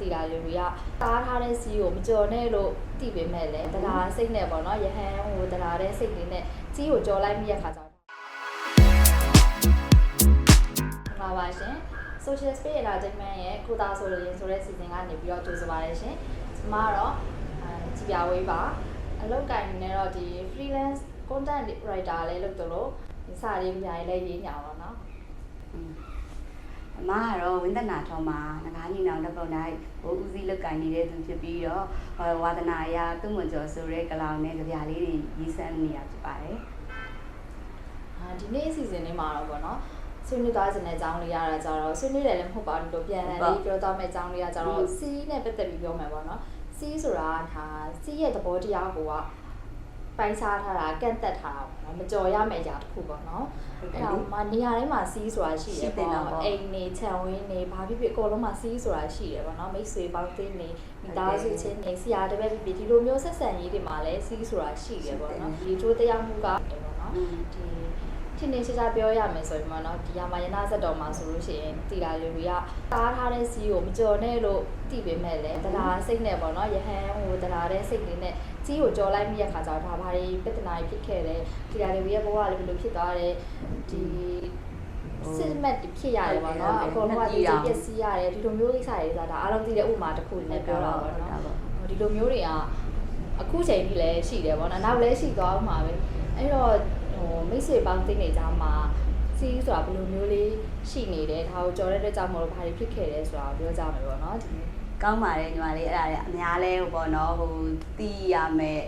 တည်တာလေးတွေကတားထားတဲ့စီးကိုမကြော်နဲ့လို့တည်ပေမဲ့လည်းတရားစိတ်နဲ့ပေါ့နော်ရဟန်းဟိုတရားတဲ့စိတ်လေးနဲ့စီးကိုကြော်လိုက်မိရခါကြောင့်ပါပါရှင် Social Space Entertainment ရဲ့ကိုသားဆိုရင်ဆိုတဲ့ season ကနေပြီးတော့ကြိုဆိုပါရရှင်ကျွန်မကတော့အဲကြည်ပြဝေးပါအလုပ်ကိုင်နေတော့ဒီ freelance content writer လည်းလုပ်တယ်လို့ဒီစာရေးပြရေးလည်းရေးညာပါတော့ အမကတော့ဝင်းသနာထောမှာငကားညီနောင်တစ်ပုံတိုင်းဘိုးဦးစီးလုတ်ကင်နေတဲ့သူဖြစ်ပြီးတော့ဟောဝါဒနာအရာသူ့မကျော်ဆိုတဲ့ကလောင်နဲ့ကြပြလေးတွေရေးဆန်းနေတာဖြစ်ပါတယ်အာဒီနေ့အစီအစဉ်လေးမှာတော့ပေါ့နော်ဆွေးနွေးသွားခြင်းတဲ့အကြောင်းလေးရတာကြတော့ဆွေးနွေးတယ်လည်းမဟုတ်ပါဘူးတို့ပြန်လေးပြောသွားမယ့်အကြောင်းလေးကကြတော့စီးနဲ့ပတ်သက်ပြီးပြောမယ်ပေါ့နော်စီးဆိုတာဒါစီးရဲ့သဘောတရားကိုက ပိုင်းခြားထားတာကန့်သက်ထားတာပေါ့နော်မကြော်ရမယ့်အရာတစ်ခုပေါ့နော်အဲ့ဒါမှနေရာတိုင်းမှာစီးဆိုတာရှိတယ်ပေါ့အိမ်နေခြံဝင်းနေဘာဖြစ်ဖြစ်အကုန်လုံးမှာစီးဆိုတာရှိတယ်ပေါ့နော်မိတ်ဆွေပေါင်းသိနေမိသားစုချင်းနေဆရာတပည့်ဖြစ်ဖြစ်ဒီလိုမျိုးဆက်ဆံရေးတွေမှာလည်းစီးဆိုတာရှိတယ်ပေါ့နော်ဒီကျိုးတရားမှုကပေါ့နော်ဒီထင်းနေရှားရှားပြောရမယ်ဆိုရင်ပေါ့နော်ဒီရမယနာဇက်တော်မှာဆိုလို့ရှိရင်တီလာလေးတွေကတားထားတဲ့စီးကိုမကြော်နဲ့လို့တည်ပေမဲ့လည်းတရားစိတ်နဲ့ပေါ့နော်ရဟန်းဟိုတရားတဲ့စိတ်လေးနဲ့ စီးကိုကြော်လိုက်မိရခါကျတော့ဒါဘာတွေပြဿနာတွေဖြစ်ခဲ့တယ်တီလာလေးရဲ့ဘဝလည်းဘယ်လိုဖြစ်သွားတယ်ဒီစစ်မက်ဖြစ်ရတယ်ပေါ့နော်အကုန်လုံးကဒီပျက်စီးရတယ်ဒီလိုမျိုးကိစ္စတွေဆိုတာဒါအားလုံးသိတဲ့ဥပမာတစ်ခုနဲ့ပြောတာပေါ့နော်ဒီလိုမျိုးတွေကအခုချိန်ကြီးလည်းရှိတယ်ဗောနော်နောက်လည်းရှိသွားအောင်မှာပဲအဲ့တော့ဟိုမိတ်ဆွေပေါင်းသိနေကြမှာစီးဆိုတာဘယ်လိုမျိုးလေးရှိနေတယ်ဒါကိုကြော်တဲ့အတွက်ကြောင့်မလို့ဘာတွေဖြစ်ခဲ့တယ်ဆိုတာကိုပြောကြမယ်ဗောနော်ဒီနေ့ ကောင်းပါတယ်ညီမလေးအဲ့ဒါလည်းအများလဲဟိုပေါ့နော်ဟိုတီးရမယ်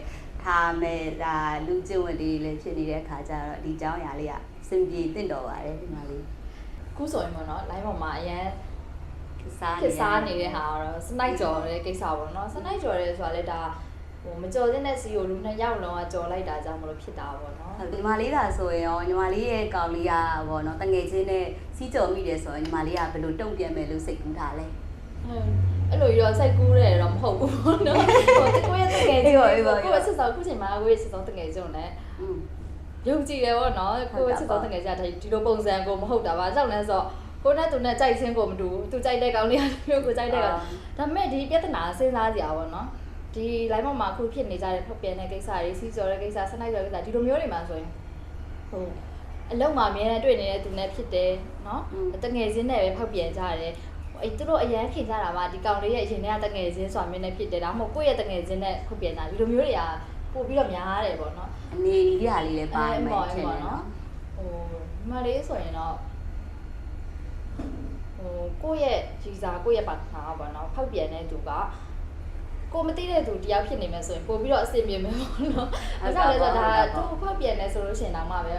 ထားမယ်ဒါလူကျင့်ဝတ်လေးလည်းဖြစ်နေတဲ့အခါကျတော့ဒီเจ้าရာလေးကစင်ပြေတင့်တော်ပါတယ်ညီမလေး အခုဆိုရင်ဗောနော် line ပေါ်မှာအရန် စား ခစ်စားနေတဲ့ဟာကတော့စနိုက်ကြော်တဲ့ကိစ္စဗောနော်စနိုက်ကြော်တဲ့ဆိုတာလည်းဒါဟိုမကြော်တဲ့နဲ့စီကိုလူနှစ်ယောက်လုံးကကြော်လိုက်တာကြောင့်မလို့ဖြစ်တာဗောနော် ဟုတ်ညီမလေးသာဆိုရင်ရောညီမလေးရဲ့ကောင်လေးကပေါ့နော်တငယ်ချင်းနဲ့စီးကြော်မိတယ်ဆိုရင်ညီမလေးကဘယ်လိုတုံ့ပြန်မယ်လို့စိတ်ကူးထားလဲ အဲ့လိုရောစိတ်ကူးတယ်တော့မဟုတ်ဘူးပေါ့နော်ဟိုတကွေးတကယ်ကြီးကိုယ်စစ်စောခုချိန်မှာကိုယ်စစ်စောတကယ်ကြုံတယ်อืมယုံကြည်တယ်ပေါ့နော်ကိုယ်စစ်စောတကယ်ကြဒီလိုပုံစံကိုမဟုတ်တာပါကြောက်လဲဆိုကိုနဲ့သူနဲ့ကြိုက်ချင်းကိုမတူသူကြိုက်တဲ့ကောင်လေးကမျိုးကိုကြိုက်တဲ့ကောင်ဒါပေမဲ့ဒီပြဿနာစဉ်းစားကြရပါတော့ဒီ line ပေါ်မှာအခုဖြစ်နေကြတဲ့ဖုတ်ပြန်တဲ့ကိစ္စတွေစီးကြော်တဲ့ကိစ္စဆနိုင်ကြော်တဲ့ကိစ္စဒီလိုမျိုးတွေမှာဆိုရင်ဟိုအလုံးမှာအများနဲ့တွေ့နေတဲ့သူနဲ့ဖြစ်တယ်နော်တငယ်ချင်းနဲ့ပဲဖောက်ပြန်ကြတယ် အဲ့သူတို့အရန်ခင်ကြတာပါဒီကောင်လေးရဲ့အရင်ကတငယ်ချင်းဆိုတာမျိုးနဲ့ဖြစ်တယ်ဒါမှမဟုတ်ကိုယ့်ရဲ့တငယ်ချင်းနဲ့ဖောက်ပြန်တာဒီလိုမျိုးတွေကပို့ပြီးတော့များတယ်ပေါ့နော်အနေကြီးရာလေးလည်းပါမယ်အဲ့ထင်ပေါ့တယ်နော်ဟိုဒီမလေးဆိုရင်တော့ဟိုကိုယ့်ရဲ့ဂျီစာကိုယ့်ရဲ့ပါတနာပေါ့နော်ဖောက်ပြန်တဲ့သူကကိုမသိတဲ့သူတယောက်ဖြစ်နေမယ်ဆိုရင်ပို့ပြီးတော့အဆင်ပြေမယ်ပေါ့နော်။အဲဒါလည်းဆိုဒါသူဖောက်ပြန်နေဆိုလို့ရှိရင်တော့မှပဲ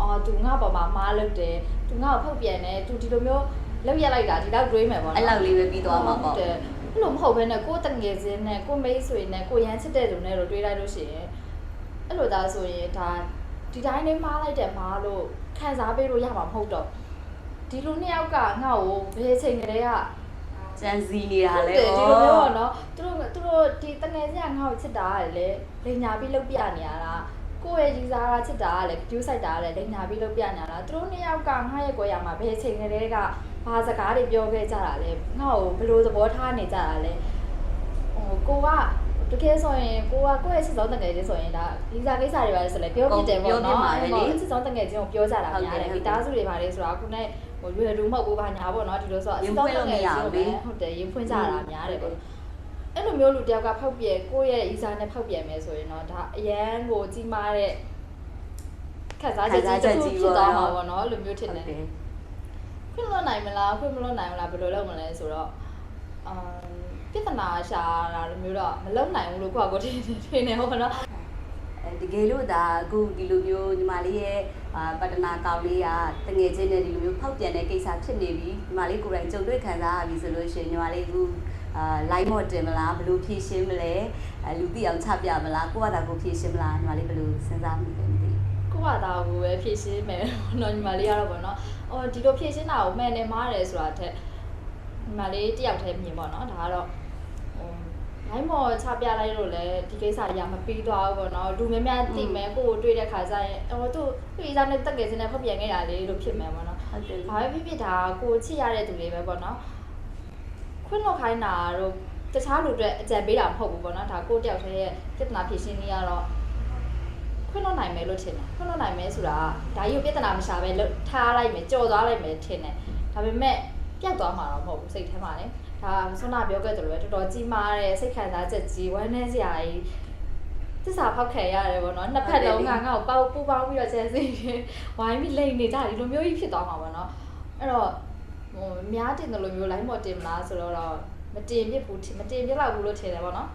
အော်သူငါ့ပေါ်မှာမားလုပ်တယ်သူငါ့ကိုဖောက်ပြန်တယ်သူဒီလိုမျိုး လောက်ရက်လိုက်တာဒီလောက်တွေးမယ်ပေါ့နော်အဲ့လောက်လေးပဲပြီးသွားမှာပေါ့ဟုတ်တယ်အဲ့လိုမဟုတ်ဘဲနဲ့ကိုယ်တငယ်ချင်းနဲ့ကိုယ်မိတ်ဆွေနဲ့ကိုယ်ရမ်းချစ်တဲ့သူနဲ့တော့တွေးလိုက်လို့ရှိရင်အဲ့လိုဒါဆိုရင်ဒါဒီတိုင်းလေးမားလိုက်တယ်မားလို့ခံစားပေးလို့ရမှာမဟုတ်တော့ဒီလူနှစ်ယောက်ကငါ့ကိုဘယ်ချိန်ကလေးကစံစီနေတာလေဒီလိုမျိုးပေါ့နော်သူတို့သူတို့ဒီတငယ်ချင်းကငါ့ကိုချစ်တာကလည်းလိန်ညာပြီးလုပ်ပြနေရတာကိုယ့်ရဲ့ကြီးစားကချစ်တာကလည်း view site တာကလည်းလိန်ညာပြီးလုပ်ပြနေရတာသူတို့နှစ်ယောက်ကငါ့ရဲ့ကိုယ်ရမှာဘယ်ချိန်ကလေးက ဘာစကားတွေပြောခဲ့ကြတာလဲငါ့ကိုဘယ်လိုသဘောထားနေကြတာလဲဟိုကိုကတကယ်ဆိုရင်ကိုကကိုယ့်ရဲ့စစ်စောတငယ်ချင်းဆိုရင်ဒါလီစာကိစ္စတွေပါလဲဆိုလဲပြောပြတယ်ပေါ့နော်စစ်စောတငယ်ချင်းကိုပြောကြတာများတယ်မိသားစုတွေပါလေဆိုတာခုနဲ့ဟိုရွယ်လူမဟုတ်ဘူးဘာညာပေါ့နော်ဒီလိုဆိုစစ်စောတငယ်ချင်းကိုလည်းဟုတ်တယ်ရင်ဖွင့်ကြတာများတယ်ပေါ့အဲ့လိုမျိုးလူတယောက်ကဖောက်ပြဲကိုယ့်ရဲ့ user နဲ့ဖောက်ပြဲမယ်ဆိုရင်တော့ဒါအရန်ကိုကြီးမားတဲ့ခက်စားချက်ကြီးတစ်ခုဖြစ်သွားမှာပေါ့နော်အဲ့လိုမျိုးထင်ဟုတ်တယ်တယ် ခွင့်လွှတ်နိုင်မလားခွင့်မလွှတ်နိုင်မလားဘယ်လိုလုပ်မလဲဆိုတော့အမ်ပြဿနာရှာတာလိုမျိုးတော့မလုပ်နိုင်ဘူးလို့ကိုယ့်အကိုထင်ထင်နေဟုတ်ပါတော့အဲတကယ်လို့ဒါအခုဒီလိုမျိုးညီမလေးရဲ့အာပတနာကောင်လေးကတငယ်ချင်းနဲ့ဒီလိုမျိုးဖောက်ပြန်တဲ့ကိစ္စဖြစ်နေပြီညီမလေးကိုယ်တိုင်ကြုံတွေ့ခံစားရပြီဆိုလို့ရှိရင်ညီမလေးအခုအာ line မော့တင်မလားဘယ်လိုဖြည့်ရှင်းမလဲအဲလူသိအောင်ချပြမလားကိုယ့်ဘာသာကိုယ်ဖြည့်ရှင်းမလားညီမလေးဘယ်လိုစဉ်းစားမိလဲမသိ ကိုယ့်ဘာသာကိုပဲဖြည့်ရှင်းမယ်နော်ညီမလေးကတော့ပေါ့နော်အော်ဒီလိုဖြည့်ရှင်းတာကိုမှန်တယ်မားတယ်ဆိုတာထက်ညီမလေးတယောက်တည်းမြင်ပေါ့နော်ဒါကတော့ဟိုလိုင်းမော်ချပြလိုက်လို့လည်းဒီကိစ္စကြီးကမပြီးသွားဘူးပေါ့နော်လူများများသိမယ်ကိုကိုတွေ့တဲ့ခါကျရင်ဟိုသူသူ့ဤသားနဲ့တက်ငယ်စင်းနဲ့ဖောက်ပြန်ခဲ့တာလေးလို့ဖြစ်မယ်ပေါ့နော်ဟုတ်တယ်ဘာပဲဖြစ်ဖြစ်ဒါကိုချစ်ရတဲ့သူတွေပဲပေါ့နော်ကခွင့်လွှတ်ခိုင်းတာတို့တခြားလူတွေအကြံပေးတာမဟုတ်ဘူးပေါ့နော်ဒါကိုယ့်တယောက်တည်းရဲ့ပြဿနာဖြေရှင်းနည်းကတော့ ခွင့်လွှတ်နိုင်မယ်လို့ထင်တယ်ခွင့်လွှတ်နိုင်မယ်ဆိုတာကဒါကြီးကိုပြဿနာမရှာပဲလုပ်ထားလိုက်မယ်ကြော်သွားလိုက်မယ်ထင်တယ်ဒါပေမဲ့ပြတ်သွားမှာတော့မဟုတ်ဘူးစိတ်ထဲမှာလေဒါဆွမ်းနာပြောခဲ့တယ်လို့ပဲတော်တော်ကြီးမားတဲ့စိတ်ခံစားချက်ကြီးဝမ်းနည်းစရာကြီးသစ္စာဖောက်ခံရတယ်ပေါ့နော်နှစ်ဖက်လုံးကငါ့ကိုပေါပူပေါင်းပြီးတော့ကျဲစီဝိုင်းပြီးလိန်နေကြတယ်ဒီလိုမျိုးကြီးဖြစ်သွားမှာပေါ့နော်အဲ့တော့ဟိုများတင်တယ်လို့မျိုး line ပေါ်တင်မလားဆိုတော့တော့မတင်ပြစ်ဘူးထင်မတင်ပြစ်လောက်ဘူးလို့ထင်တယ်ပေါ့နော်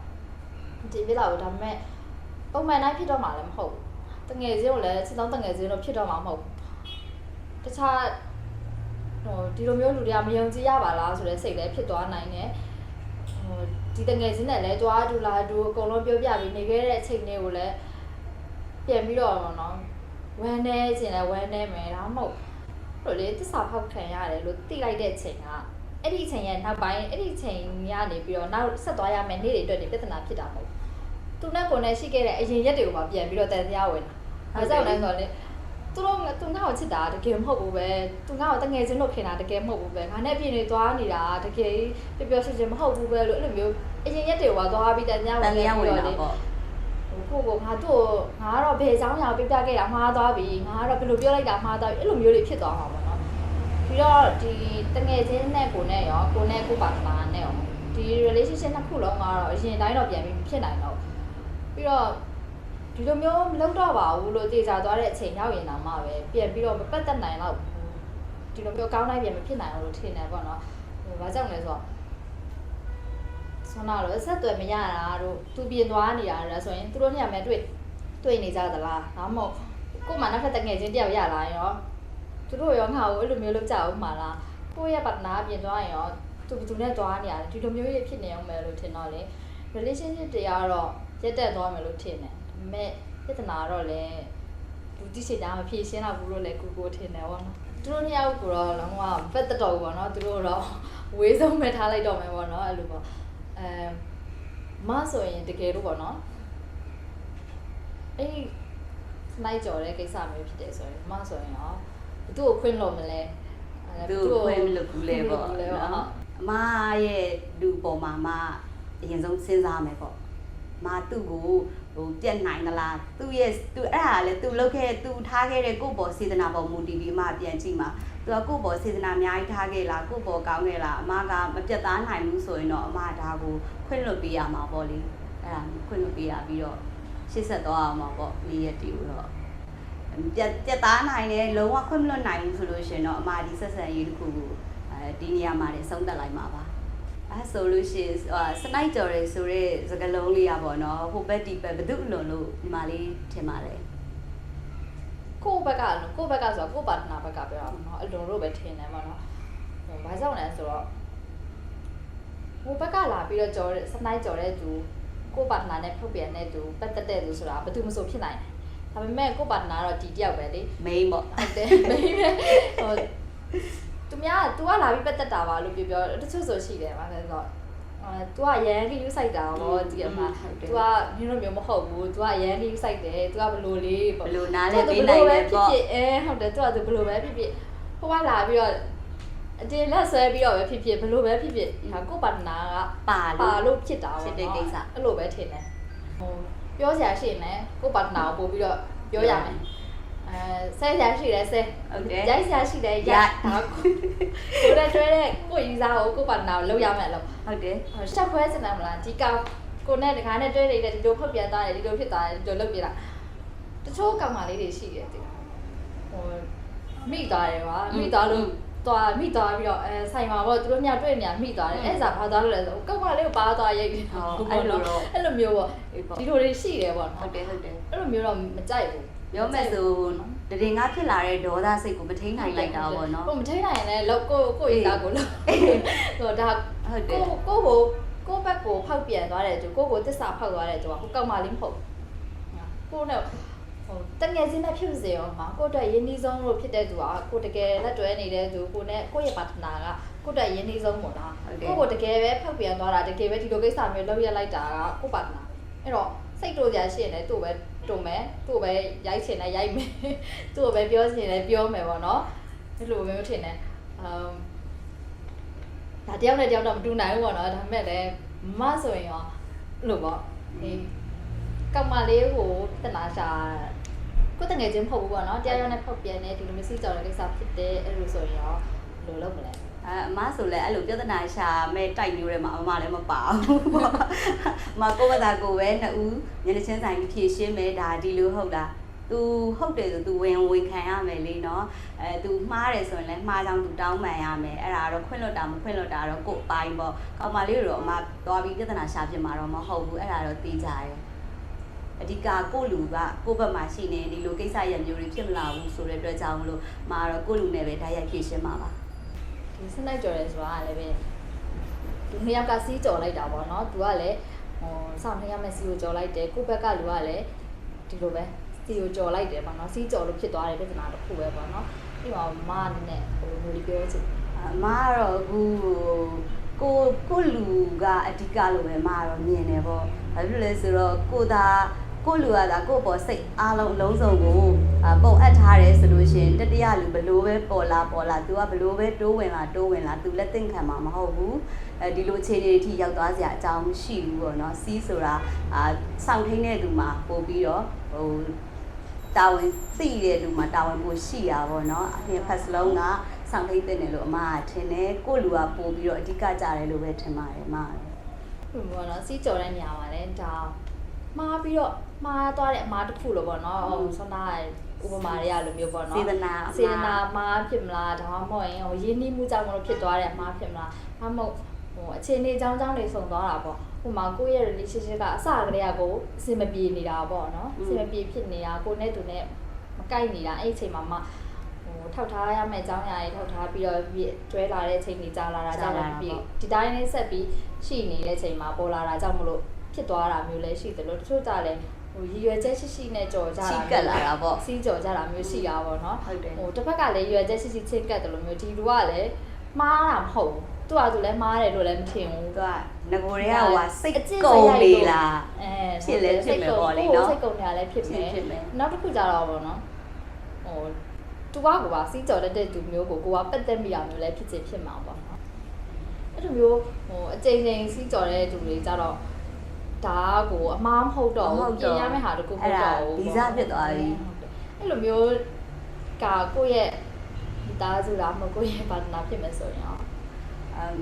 မတင်ပြစ်လောက်ဘူးဒါပေမဲ့ ပုံမှန်တိုင်းဖြစ်တော့မှာလည်းမဟုတ်ဘူးတငယ်ချင်းကိုလည်းစစ်တောင်းတငယ်ချင်းတော့ဖြစ်တော့မှာမဟုတ်ဘူးတခြားဟိုဒီလိုမျိုးလူတွေကမယုံကြည်ရပါလားဆိုတဲ့စိတ်လည်းဖြစ်သွားနိုင်တယ်ဟိုဒီတငယ်ချင်းနဲ့လည်းတွားတူလာတူအကုန်လုံးပြောပြပြီးနေခဲ့တဲ့အချိန်လေးကိုလည်းပြန်ပြီးတော့နော်ဝမ်းနေခြင်းလည်းဝမ်းနေမယ်ဒါမှမဟုတ်လို့လေသစ္စာဖောက်ခံရတယ်လို့သိလိုက်တဲ့အချိန်ကအဲ့ဒီအချိန်ရဲ့နောက်ပိုင်းအဲ့ဒီအချိန်ကနေပြီးတော့နောက်ဆက်သွားရမယ့်နေ့တွေအတွက်ဒီပြဿနာဖြစ်တာမဟုတ်ဘူး။ သူနဲ့ကိုနဲ့ရှိခဲ့တဲ့အရင်ရက်တွေကိုပါပြန်ပြီးတော့တန်တရားဝင်တာဘာကြောင့်လဲဆိုတော့လေသူတို့သူငါ့ကိုချစ်တာတကယ်မဟုတ်ဘူးပဲသူငါ့ကိုတငယ်ချင်းလို့ခင်တာတကယ်မဟုတ်ဘူးပဲငါနဲ့ပြင်းနေသွားနေတာတကယ်ပျော်ပျော်ရွှင်ရွှင်မဟုတ်ဘူးပဲလို့အဲ့လိုမျိုးအရင်ရက်တွေကသွားပြီးတန်တရားဝင်နေပြီးတော့လေကိုကိုငါတို့ငါကတော့ဘယ်ဆောင်ရအောင်ပြပြခဲ့တာမှားသွားပြီငါကတော့ဘယ်လိုပြောလိုက်တာမှားသွားပြီအဲ့လိုမျိုးတွေဖြစ်သွားမှာပေါ့နော်ပြီးတော့ဒီတငယ်ချင်းနဲ့ကိုနဲ့ရောကိုနဲ့ကိုပါတနာနဲ့ရောဒီ relationship နှစ်ခုလုံးကတော့အရင်တိုင်းတော့ပြန်ပြီးဖြစ်နိုင်တော့ ပြီးတော့ဒီလိုမျိုးမလုပ်တော့ပါဘူးလို့တေချာသွားတဲ့အချိန်ရောက်ရင်တော့မှပဲပြန်ပြီးတော့မပတ်သက်နိုင်တော့ဒီလိုမျိုးကောင်းတိုင်းပြန်မဖြစ်နိုင်ဘူးလို့ထင်တယ်ပေါ့နော်ဟိုဘာကြောင့်လဲဆိုတော့ဆွမ်းနာတော့ဆက်သွယ်မရတာတို့သူပြင်သွားနေတာလည်းဆိုရင်သူတို့ညမဲ့တွေ့တွေ့နေကြသလားဒါမှမဟုတ်ကို့မှာနောက်ထပ်တငယ်ချင်းတယောက်ရလာရင်ရောသူတို့ရောငါ့ကိုအဲ့လိုမျိုးလုပ်ကြအောင်မှာလားကိုယ့်ရဲ့ပတ်နာပြင်သွားရင်ရောသူဘယ်သူနဲ့သွားနေရတယ်ဒီလိုမျိုးကြီးဖြစ်နေအောင်မယ်လို့ထင်တော့လေ relationship တရားတော့ ရက်တက်သွားမယ်လို့ထင်တယ်ဒါပေမဲ့ပြဿနာတော့လေလူတိစိတ်သားမဖြေရှင်းတော့ဘူးလို့လည်းကိုကိုထင်တယ်ပေါ့နော်သူတို့နှစ်ယောက်ကိုတော့လုံးဝဘက်တတော်ဘူးပေါ့နော်သူတို့တော့ဝေးဆုံးပဲထားလိုက်တော့မယ်ပေါ့နော်အဲ့လိုပေါ့အဲမဆိုရင်တကယ်လို့ပေါ့နော်အဲ့ဒီလိုက်ကြော်တဲ့ကိစ္စမျိုးဖြစ်တယ်ဆိုရင်မဆိုရင်ရောဘသူ့ကိုခွင့်လို့မလဲအဲသူခွင့်မလုပ်ဘူးလေပေါ့ခွင့်မလုပ်ဘူးလေပေါ့နော်အမရဲ့လူပေါ်မှာမအရင်ဆုံးစဉ်းစားမယ်ပေါ့ မသူ့ကိုဟိုပြက်နိုင်သလားသူ့ရဲ့သူအဲ့ဒါလည်းသူလုပ်ခဲ့သူထားခဲ့တဲ့ကိုယ့်ပေါ်စေတနာပေါ်မူတည်ပြီးအမပြန်ကြည့်မှာသူကကိုယ့်ပေါ်စေတနာအများကြီးထားခဲ့လားကိုယ့်ပေါ်ကောင်းခဲ့လားအမကမပြတ်သားနိုင်ဘူးဆိုရင်တော့အမဒါကိုခွင့်လွတ်ပေးရမှာပေါ့လေအဲ့ဒါခွင့်လွတ်ပေးရပြီးတော့ရှေ့ဆက်သွားအောင်မှာပေါ့နေ့ရက်တီကိုတော့ပြက်ပြက်သားနိုင်တယ်လုံးဝခွင့်မလွတ်နိုင်ဘူးဆိုလို့ရှရင်တော့အမဒီဆက်ဆံရေးတစ်ခုကိုအဲဒီနေရာမှာနေဆုံးသက်လိုက်မှာပါ အဲဆိုလို့ရှိရင်ဟိုစနိုက်ကြော်ရဲဆိုတဲ့စကားလုံးလေးอ่ะပေါ့နော်ဟိုဘက်ဒီဘက်ဘယ်သူအလွန်လို့ဒီမှာလေးထင်ပါလေကိုယ့်ဘက်ကလို့ကိုယ့်ဘက်ကဆိုတော့ကိုယ့်ပါတနာဘက်ကပြောတာပေါ့နော်အလွန်လို့ပဲထင်တယ်ပေါ့နော်ဟိုဘာကြောင့်လဲဆိုတော့ဟိုဘက်ကလာပြီးတော့ကြော်တဲ့စနိုက်ကြော်တဲ့သူကိုယ့်ပါတနာနဲ့ဖုတ်ပြန်တဲ့သူပတ်သက်တဲ့သူဆိုတာဘယ်သူမှမဆိုဖြစ်နိုင်တယ်ဒါပေမဲ့ကိုယ့်ပါတနာကတော့ဒီတယောက်ပဲလေမိန်ပေါ့ဟုတ်တယ်မိမဲဟို သူများက तू ကလာပြီးပတ်သက်တာပါလို့ပြောပြောတချို့ဆိုရှိတယ်ဗာဆိုတော့အဲ तू ကရန်ကယူဆိုင်တာဟောဒီအမ तू ကမျိုးလိုမျိုးမဟုတ်ဘူး तू ကရန်ကယူဆိုင်တယ် तू ကဘလို့လေး ဘယ်လိုနားလဲပေးနိုင်လဲပေါ့ ဖြစ်အဲဟုတ်တယ် तू က तू ဘလို့ပဲဖြစ်ဖြစ်ဟိုကလာပြီးတော့အတင်းလက်ဆွဲပြီးတော့ပဲဖြစ်ဖြစ်ဘလို့ပဲဖြစ်ဖြစ်ဒါကိုပါတနာက ပါ ပါ လို့ လို့ဖြစ်တာပေါ့ ဖြစ်တဲ့ကိစ္စ အဲ့လိုပဲထင်တယ်ဟိုပြောစရာရှိရင်လည်းကိုပါတနာကိုပို့ပြီးတော့ပြောရမယ်အဲ ဆဲစရာရှိတယ်ဆဲဟုတ်တယ်ရိုက်စရာရှိတယ်ရိုရိုက်က်ဒါကိုကိုယ်နဲ့တွဲတဲ့ကိုယ်ယူစားကိုကိုယ်ပါနာကိုလောက်ရမယ်လို့ဟုတ်တယ်ရှက်ခွဲစင်တယ်မလားဒီကောင်ကိုနဲ့တခါနဲ့တွဲနေတဲ့ဒီလိုဖုတ်ပြန်သွားတယ်ဒီလိုဖြစ်သွားတယ်ဒီလိုလုပ်ပြတာတချို့ကောင်မလေးတွေရှိတယ်ဒီဟိုမိသွားတယ်ကွာမိသွားလို့သွားမိသွားပြီးတော့အဲဆိုင်မှာပေါ့သူတို့ညတွေ့နေမိသွားတယ်အဲ့ဒါဘာသွားလို့လဲဆိုကောင်မလေးကိုပါသွားရိုက်ပြီးဟောအဲ့လိုတော့အဲ့လိုမျိုးပေါ့အေးပေါ့ဒီလိုတွေရှိတယ်ပေါ့ဟုနော်တ်တယ်ဟုတ်တယ်အဲ့လိုမျိုးတော့မကြိုက်ဘူး ပြောမယ်ဆိုတရင်ကဖြစ်လာတဲ့ဒေါသစိတ်ကိုမထိန်နိုင်လိုက်တာပေါ့နော်ကိုမထိနိုင်ရင်လည်းလောက်ကိုကိုရေးသားကိုလောက်ဟိုဒါဟုတ်တယ်ကိုကိုကိုကိုဘက်ကိုဖောက်ပြန်သွားတဲ့သူကိုကိုတစ္ဆာဖောက်သွားတဲ့သူကကိုကောက်မလေးမဟုတ်ကိုနဲ့ဟိုတငယ်ချင်းနဲ့ဖြစ်စေရောမှာကိုအတွက်ရင်းနှီးဆုံးလို့ဖြစ်တဲ့သူကကိုတကယ်လက်တွဲနေတဲ့သူကိုနဲ့ကိုရဲ့ပါတနာကကိုအတွက်ရင်းနှီးဆုံးပေါ့လားကိုကိုတကယ်ပဲဖောက်ပြန်သွားတာတကယ်ပဲဒီလိုကိစ္စမျိုးလုပ်ရလိုက်တာကကိုပါတနာအဲ့တော့စိတ်တိုးကြရှိရင်လည်းသူ့ပဲ တုံမယ်သူ့ပဲရိုက်ချင်လည်းရိုက်မယ်သူ့ကိုပဲပြောချင်လည်းပြောမယ်ပေါ့နော်အဲ့လိုမျိုးထင်တယ်အမ်ဒါတယောက်နဲ့တယောက်တော့မတူနိုင်ဘူးပေါ့နော်ဒါပေမဲ့လည်းမမဆိုရင်ရောအဲ့လိုပေါ့အေးကောင်မလေးကိုတနာရှာကိုယ်တငယ်ချင်းမဟုတ်ဘူးပေါ့နော်တရားရုံးနဲ့ဖောက်ပြန်နေဒီလိုမျိုးစီးကြော်တဲ့ကိစ္စဖြစ်တယ်အဲ့လိုဆိုရင်ရောဘယ်လိုလုပ်မလဲ အဲအမဆိုလဲအဲ့လိုပြဿနာရှာမဲ့တိုက်မျိုးတွေမှာအမလည်းမပါဘူးပေါ့အမကိုယ့်ဘာသာကိုယ်ပဲနှစ်ဦးညနေချင်းဆိုင်ဖြည့်ရှင်းမယ်ဒါဒီလိုဟုတ်လား तू ဟုတ်တယ်ဆို तू ဝင်ဝင်ခံရမယ်လေနော်အဲ तू မှားတယ်ဆိုရင်လည်းမှားကြောင်း तू တောင်းပန်ရမယ်အဲ့ဒါတော့ခွင့်လွတ်တာမခွင့်လွတ်တာတော့ကိုယ်အပိုင်းပေါ့ကောင်မလေးတို့တော့အမသွားပြီးပြဿနာရှာပြမှာတော့မဟုတ်ဘူးအဲ့ဒါတော့သိကြတယ်အဓိကကိုယ့်လူကကိုယ့်ဘက်မှာရှိနေဒီလိုကိစ္စရမျိုးတွေဖြစ်မလာဘူးဆိုတဲ့အတွက်ကြောင့်မလို့မာတော့ကိုယ့်လူနဲ့ပဲဓာတ်ရိုက်ဖြည့်ရှင်းမှာပါ ဒီစနိုက်ကြော်ရဲဆိုတာကလည်းပဲသူနှစ်ယောက်ကစီးကြော်လိုက်တာပေါ့နော်သူကလည်းဟိုစောင့်နှစ်ယောက်နဲ့စီကိုကြော်လိုက်တယ်ကိုယ့်ဘက်ကလူကလည်းဒီလိုပဲစီကိုကြော်လိုက်တယ်ပေါ့နော်စီးကြော်လို့ဖြစ်သွားတယ်ပြဿနာတစ်ခုပဲပေါ့နော်ပြီးတော့မနဲ့ဟိုမျိုးလေးပြောချင်အမကတော့အခုကိုကိုလူကအဓိကလို့ပဲအမကတော့မြင်တယ်ပေါ့ဘာဖြစ်လဲဆိုတော့ကိုသာ ကိုလူကသာကိုယ့်ပေါ်စိတ်အားလုံးအလုံးစုံကိုအပုံအပ်ထားတယ်ဆိုလို့ရှိရင်တတိယလူဘလို့ပဲပေါ်လာပေါ်လာ तू ကဘလို့ပဲတိုးဝင်လာတိုးဝင်လာ तू လက်သင့်ခံမှာမဟုတ်ဘူးအဲဒီလိုခြေတွေအထိရောက်သွားစရာအကြောင်းမရှိဘူးပေါ့နော်စီးဆိုတာအာစောင့်ထိန်တဲ့သူမှာပို့ပြီးတော့ဟိုတာဝန်သိတဲ့လူမှာတာဝန်ပိုရှိတာပေါ့နော်အပြင်ဖက်စလုံးကစောင့်ထိတ်တဲ့တယ်လို့အမကထင်တယ်ကိုယ့်လူကပို့ပြီးတော့အဓိကကြတယ်လို့ပဲထင်ပါတယ်အမကဟိုပေါ့နော်စီးကြော်တဲ့နေရာမှာလည်းဒါ မှားပြီးတော့မှားသွားတဲ့အမားတစ်ခုလို့ပေါ့နော်ဟိုဆွမ်းသားဥပမာတွေကလိုမျိုးပေါ့နော်စေတနာအမစေတနာမှားဖြစ်မလားဒါမှမဟုတ်ရင်ဟိုရင်းနှီးမှုကြောင့်မလို့ဖြစ်သွားတဲ့အမှားဖြစ်မလားဒါမှမဟုတ်ဟိုအခြေအနေအကြောင်းကြောင်းတွေဆုံသွားတာပေါ့ဟိုမှာကိုယ့်ရဲ့ relationship ကအစကတည်းကကိုအဆင်မပြေနေတာပေါ့နော်အဆင်မပြေဖြစ်နေတာကိုနဲ့သူနဲ့မကိုက်နေတာအဲ့ဒီအချိန်မှာမှဟိုထောက်ထားရမယ့်အကြောင်းအရာတွေထောက်ထားပြီးတော့တွဲလာတဲ့အချိန်တွေကြာလာတာကြောင့်လည်းပြီးဒီတိုင်းလေးဆက်ပြီးရှိနေတဲ့အချိန်မှာပေါ်လာတာကြောင့်မလို့ ဖြစ်သွားတာမျိုးလည်းရှိတယ်လို့တချို့ကြလည်းဟိုရည်ရွယ်ချက်ရှိရှိနဲ့ကြော်ကြတာစီကတ်လာတာပေါ့စီးကြော်ကြတာမျိုးရှိတာပေါ့နော်ဟုတ်တယ်ဟိုတစ်ဖက်ကလည်းရွယ်ချက်ရှိရှိချင်းကတ်တယ်လို့မျိုးဒီလူကလည်းမှားတာမဟုတ်ဘူးသူကသူလည်းမှားတယ်လို့လည်းမထင်ဘူးသူကငကိုတွေကဟိုကစိတ်ကုန်လေလားအဲဖြစ်လဲဖြစ်မယ်ပေါ့လေနော်စိတ်ကုန်နေတာလည်းဖြစ်ဖြစ်မယ်ဖြစ်မယ်နောက်တစ်ခုကြတော့ပေါ့နော်ဟိုသူကကိုပါစီးကြော်တတ်တဲ့သူမျိုးကိုကိုကပတ်သက်မိတာမျိုးလည်းဖြစ်ချင်ဖြစ်မှာပေါ့နော်အဲ့လိုမျိုးဟိုအချိန်ချင်းစီးကြော်တဲ့သူတွေကြတော့ ဒါကိုအမားမဟုတ်တော့ဘူးပြင်ရမယ့်ဟာတကူမဟုတ်တော့ဘူးဗီဇဖြစ်သွားပြီအဲ့လိုမျိုးကကိုယ့်ရဲ့မိသားစုလားမဟုတ်ကိုယ့်ရဲ့ပါတနာဖြစ်မယ်ဆိုရင်ရောအမ်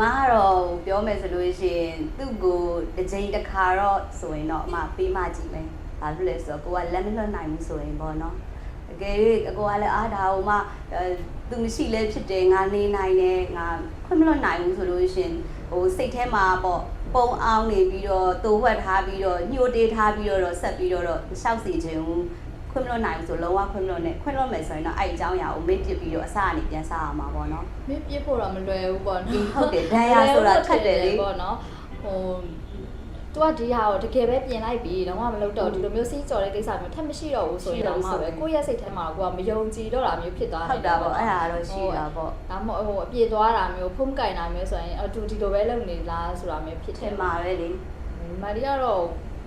မာတော့ပြောမယ်ဆိုလို့ရှိရင်သူ့ကိုတစ်ချိန်တစ်ခါတော့ဆိုရင်တော့အမပေးမကြည့်မယ်။ဘာဖြစ်လဲဆိုတော့ကိုကလက်မလွတ်နိုင်ဘူးဆိုရင်ပေါ့နော်။အကယ်၍အကိုကလည်းအားဒါဟိုမှအဲသူမရှိလဲဖြစ်တယ်ငါနေနိုင်တယ်ငါခွင့်မလွတ်နိုင်ဘူးဆိုလို့ရှိရင်ဟိုစိတ်ထဲမှာပေါ့ ပုံအောင်နေပြီးတော့တိုးဝက်ထားပြီးတော့ညှို့တေးထားပြီးတော့ဆက်ပြီးတော့ရှောက်စီခြင်းခွင့်မလွတ်နိုင်ဘူးဆိုလုံးဝခွင့်မလွတ်နဲ့ခွင့်လွတ်မယ်ဆိုရင်တော့အဲ့အကြောင်းအရာကိုမေ့ပစ်ပြီးတော့အစအနေပြန်စားရမှာပေါ့နော်မင်းပြစ်ဖို့တော့မလွယ်ဘူးပေါ့နော်ဟုတ်တယ်ဒဏ်ရာဆိုတာခက်တယ်လေပေါ့နော်ဟို သူကဒီဟာကိုတကယ်ပဲပြင်လိုက်ပြီတော့မလုပ်တော့ဒီလိုမျိုးစီးကြော်တဲ့ကိစ္စမျိုးထပ်မရှိတော့ဘူးဆိုရင်တော့မှပဲကိုယ့်ရဲ့စိတ်ထဲမှာကိုကမယုံကြည်တော့တာမျိုးဖြစ်သွားဟုတ်တာပေါ့အဲ့ဒါတော့ရှိတာပေါ့ဒါမှမဟုတ်ဟိုအပြေသွားတာမျိုးဖုံးကင်တာမျိုးဆိုရင်အတူဒီလိုပဲလုပ်နေလားဆိုတာမျိုးဖြစ်ထတယ်င်ပါပဲလေမာရီကတော့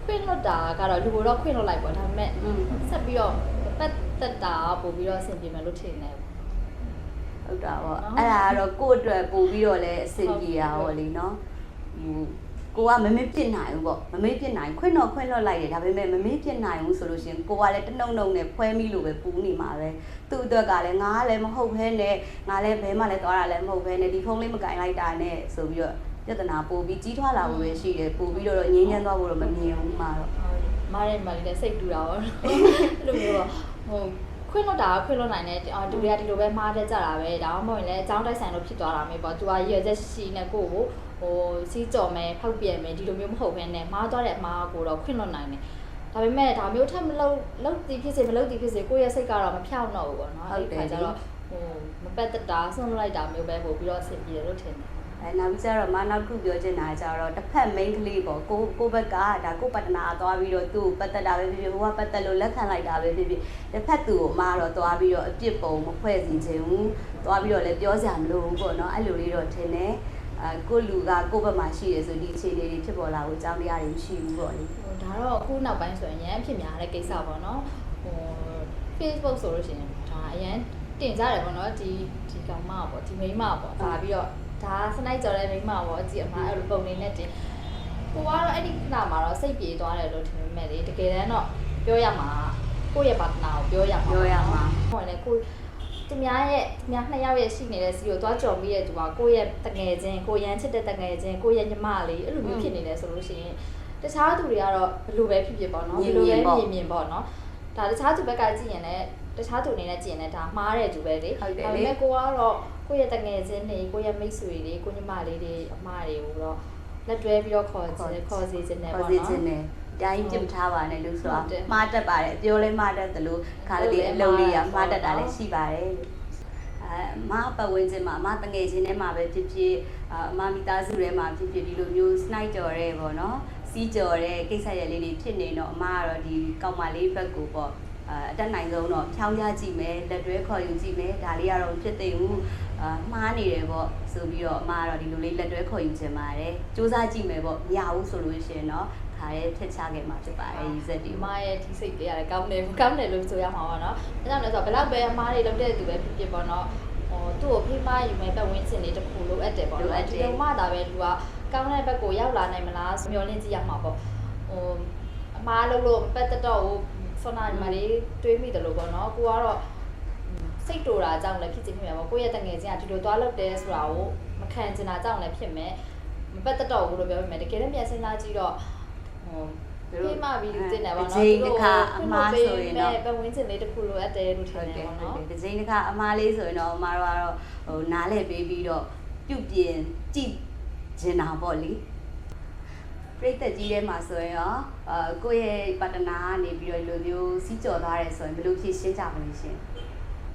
ခွင့်လွတ်တာကတော့လူကိုတော့ခွင့်လွတ်လိုက်ပေါ့ဒါပေမဲ့อืมဆက်ပြီးတော့ပတ်သက်တာပို့ပြီးတော့အဆင်ပြေမယ်လို့ထင်တယ်ဟုတ်တာပေါ့နော်အဲ့ဒါကတော့ကိုယ့်အတွက်ပို့ပြီးတော့လည်းအဆင်ပြေတာပေါ့လေနော်ဟို ကိုကမမေ့ပြစ်နိုင်ဘူးပေါ့မမေ့ပြစ်နိုင်ခွင့်တော့ခွင့်လွတ်လိုက်တယ်ဒါပေမဲ့မမေ့ပြစ်နိုင်ဘူးဆိုလို့ရှရင်ကိုကလည်းတနှုံနှုံနဲ့ဖွဲမိလို့ပဲပူနေမှာပဲသူ့အတွက်ကလည်းငါကလည်းမဟုတ်ဘဲနဲ့ငါလည်းဘဲမှလည်းသွားတာလည်းမဟုတ်ဘဲနဲ့ဒီဖုန်းလေးမကင်လိုက်တာနဲ့ဆိုပြီးတော့ပြဿနာပို့ပြီးကြီးထွားလာဖို့ပဲရှိတယ်ပို့ပြီးတော့ငြင်းချမ်းသွားဖို့တော့မမြင်ဘူးမှာတော့မားရဲ့မာလီလည်းစိတ်တူတာပေါ့အဲ့လိုမျိုးတော့ဟို ခွင့်လွတ်တာကခွင့်လွတ်နိုင်တယ်အာသူတွေကဒီလိုပဲမှားတတ်ကြတာပဲဒါမှမဟုတ်ရင်လည်းအကြောင်းတိုက်ဆိုင်လို့ဖြစ်သွားတာမျိုးပေါ့သူကရည်ရွယ်ချက်ရှိနေကိုကိုဟိုစီးကြော်မယ်ဖောက်ပြန်မယ်ဒီလိုမျိုးမဟုတ်ဘဲနဲ့မှားသွားတဲ့အမှားကိုတော့ခွင့်လွတ်နိုင်တယ်ဒါပေမဲ့ဒါမျိုးထက်မလုပ်လုပ်တည်ဖြစ်စေမလုပ်တည်ဖြစ်စေကိုယ့်ရဲ့စိတ်ကတော့မဖြောင်းတော့ဘူးပေါ့နော်အဲ့ဒီခါကျတော့ဟိုမပတ်သက်တာဆွန့်လိုက်တာမျိုးပဲပို့ပြီးတော့အဆင်ပြေတယ်လို့ထင်တယ် အဲနောက်ပြီးကျတော့မနောက်တစ်ခုပြောချင်တာကျတော့တစ်ဖက် main ကလေးပေါ့ကိုကိုဘက်ကဒါကိုပတနာသွားပြီးတော့သူ့ကိုပတ်သက်တာပဲဖြစ်ဖြစ်ဟိုကပတ်သက်လို့လက်ခံလိုက်တာပဲဖြစ်ဖြစ်တစ်ဖက်သူ့ကိုမတော့သွားပြီးတော့အပြစ်ပုံမဖွဲ့စီခြင်းဘူးသွားပြီးတော့လည်းပြောစရာမလိုဘူးပေါ့နော်အဲ့လိုလေးတော့ထင်တယ်အဲကိုလူကကိုဘက်မှာရှိရဆိုဒီအခြေအနေတွေဖြစ်ပေါ်လာဖို့အကြောင်းတရားတွေမရှိဘူးပေါ့လေဟိုဒါတော့အခုနောက်ပိုင်းဆိုရင်ရမ်းအဖြစ်များတဲ့ကိစ္စပေါ့နော်ဟို Facebook ဆိုလို့ရှိရင်ဒါအရန်တင်ကြတယ်ပေါ့နော်ဒီဒီကောင်မပေါ့ဒီမိန်းမပေါ့ဒါပြီးတော့ ဒါစနိုက်ကြော်တဲ့မိန်းမပေါ့အကြည့်အမအဲ့လိုပုံနေနဲ့တင်ကိုကတော့အဲ့ဒီခဏမှာတော့စိတ်ပြေသွားတယ်လို့ထင်ပေမဲ့လေတကယ်တမ်းတော့ပြောရမှာကိုယ့်ရဲ့ပါတနာကိုပြောရမှာပြောရမှာဟိုလည်းကိုသူများရဲ့သူများနှစ်ယောက်ရဲ့ရှိနေတဲ့စီကိုသွားကြော်ပြီးတဲ့သူကကိုယ့်ရဲ့တငယ်ချင်းကိုရမ်းချစ်တဲ့တငယ်ချင်းကိုယ့်ရဲ့ညီမလေးအဲ့လိုမျိုးဖြစ်နေတယ်ဆိုလို့ရှိရင်တခြားသူတွေကတော့ဘယ်လိုပဲဖြစ်ဖြစ်ပေါ့နော်ဘယ်လိုပဲမြင်မြင်ပေါ့နော်ဒါတခြားသူဘက်ကကြည့်ရင်လည်း တခြားသူအနေနဲ့ကြည့်ရင်လည်းဒါမှားတဲ့သူပဲလေဟုတ်တယ်ဒါပေလေမဲ့ကိုကတော့ကိုယ့်ရဲ့တငယ်ချင်းတွေကိုယ့်ရဲ့မိတ်ဆွေတွေကိုညီမလေးတွေအမတွေကိုတော့လက်တွဲပြီးတော့ခေါ်ခြင်းခေါ်စေခြင်းနဲ့ခေါ်ပေါ့စီနော်ခြင်းနဲ့တိုင်းပြစ်ထားပါနဲ့လို့ဆိုဟုတော့တ်တယ်မှားတတ်ပါတယ်အပြောလဲမှားတတ်တယ်လို့ခါတလေအလုံးလေးရမှားတတ်တာလည်းရှိပါတယ်လို့အဲမပတ်ဝန်းကျင်မှာအမတငယ်ချင်းထဲမှာပဲဖြစ်ဖြစ်အအမမိသားစုထဲမှာဖြစ်ဖြစ်ဒီလိုမျိုးစနိုက်ကြော်ရဲပေါ့နော်စီးကြော်ရဲကိစ္စရပ်လေးတွေဖြစ်နေတော့အမကတော့ဒီကောင်မလေးဘက်ကိုပေါ့ အတက်နိုင်ဆုံးတော့ဖြောင်းရကြည့်မယ်လက်တွဲခေါ်ယူကြည့်မယ်ဒါလေးကတော့ဖြစ်သိဘူးအာမှားနေတယ်ပေါ့ဆိုပြီးတော့အမကတော့ဒီလိုလေးလက်တွဲခေါ်ယူခြင်းပါတယ်စူးစမ်းကြည့်မယ်ပေါ့မရဘူးဆိုလို့ရှိရင်တော့ခါရဲထက်ချခဲ့မှာဖြစ်ပါတယ်ရည်စက်ဒီအမရဲ့ဒီစိတ်လေးရတယ်ကောင်းတယ်ကောင်းတယ်လို့ဆိုရမှာပေါ့နော်အဲကြောင့်လဲဆိုတော့ဘလောက်ပဲအမတွေလုပ်တဲ့သူပဲဖြစ်ဖြစ်ပေါ့နော်ဟိုသူ့ကိုဖိမယူမဲ့ပတ်ဝန်းကျင်တွေတခုလိုအပ်တယ်ပေါ့နော်ဒီလိုမှဒါပဲသူကကောင်းတဲ့ဘက်ကိုရောက်လာနိုင်မလားဆိုမျှော်လင့်ကြည့်ရမှာပေါ့ဟိုအမားလို့လို့ပတ်သက်တော့ဟို ဆောနာညီမလေးတွေးမိတယ်လို့ပေါ့နော်ကိုကတော့စိတ်တူတာကြောင့်လည်းဖြစ်ချင်ဖြစ်မှာပေါ့ကိုရဲ့တငယ်ချင်းကဒီလိုသွားလုပ်တယ်ဆိုတာကိုမခံချင်တာကြောင့်လည်းဖြစ်မယ်မပတ်သက်တော့ဘူးလို့ပြောပေမဲ့တကယ်လည်းပြန်စဉ်းစားကြည့်တော့ဟိုပြီးမှပြီးတင်တယ်ပေါ့နော်ဒီတစ်ခါအမားဆိုရင်တော့ပတ်ဝန်းကျင်လေးတစ်ခုလိုအပ်တယ်လို့ထင်တယ်ပေါ့နော်ဒီချိန်တစ်ခါအမားလေးဆိုရင်တော့အမားတို့ကတော့ဟိုနားလဲပေးပြီးတော့ပြုတ်ပြင်ကြည့်ကျင်တာပေါ့လေ ပြိတ္တကြီးထဲမှာဆိုရင်ရောအာကိုယ့်ရဲ့ပါတနာကနေပြီးတော့ဒီလိုမျိုးစီးကြော်သွားတယ်ဆိုရင်ဘယ်လိုဖြည့်ရှင်းကြမလဲရှင်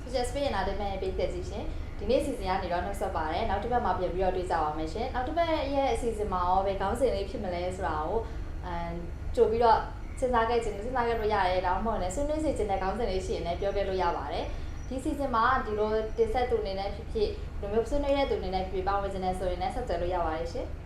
Suggest ပေးရင်လာတဲ့မဲ့ပေးသက်စီရှင်ဒီနေ့စီစဉ်ကနေတော့နှုတ်ဆက်ပါတယ်နောက်တစ်ပတ်မှာပြန်ပြီးတော့တွေ့ကြပါမယ်ရှင်နောက်တစ်ပတ်ရဲ့အစီအစဉ်မှာရောဘယ်ကောင်းစင်လေးဖြစ်မလဲဆိုတာကိုအမ်ကြိုပြီးတော့စဉ်းစားခဲ့ခြင်းစဉ်းစားခဲ့လို့ရတယ်ဒါမှမဟုတ်လည်းဆွေးနွေးစီခြင်းတဲ့ကောင်းစင်လေးရှိရင်လည်းပြောပြလို့ရပါတယ်ဒီစီစဉ်မှာဒီလိုတင်ဆက်သူအနေနဲ့ဖြစ်ဖြစ်ဒီလိုမျိုးဆွေးနွေးတဲ့သူအနေနဲ့ဖြစ်ဖြစ်ပါဝင်ခြင်းနဲ့ဆိုရင်လည်းဆက်သွယ်လို့ရပါတယ်ရှင်ဟ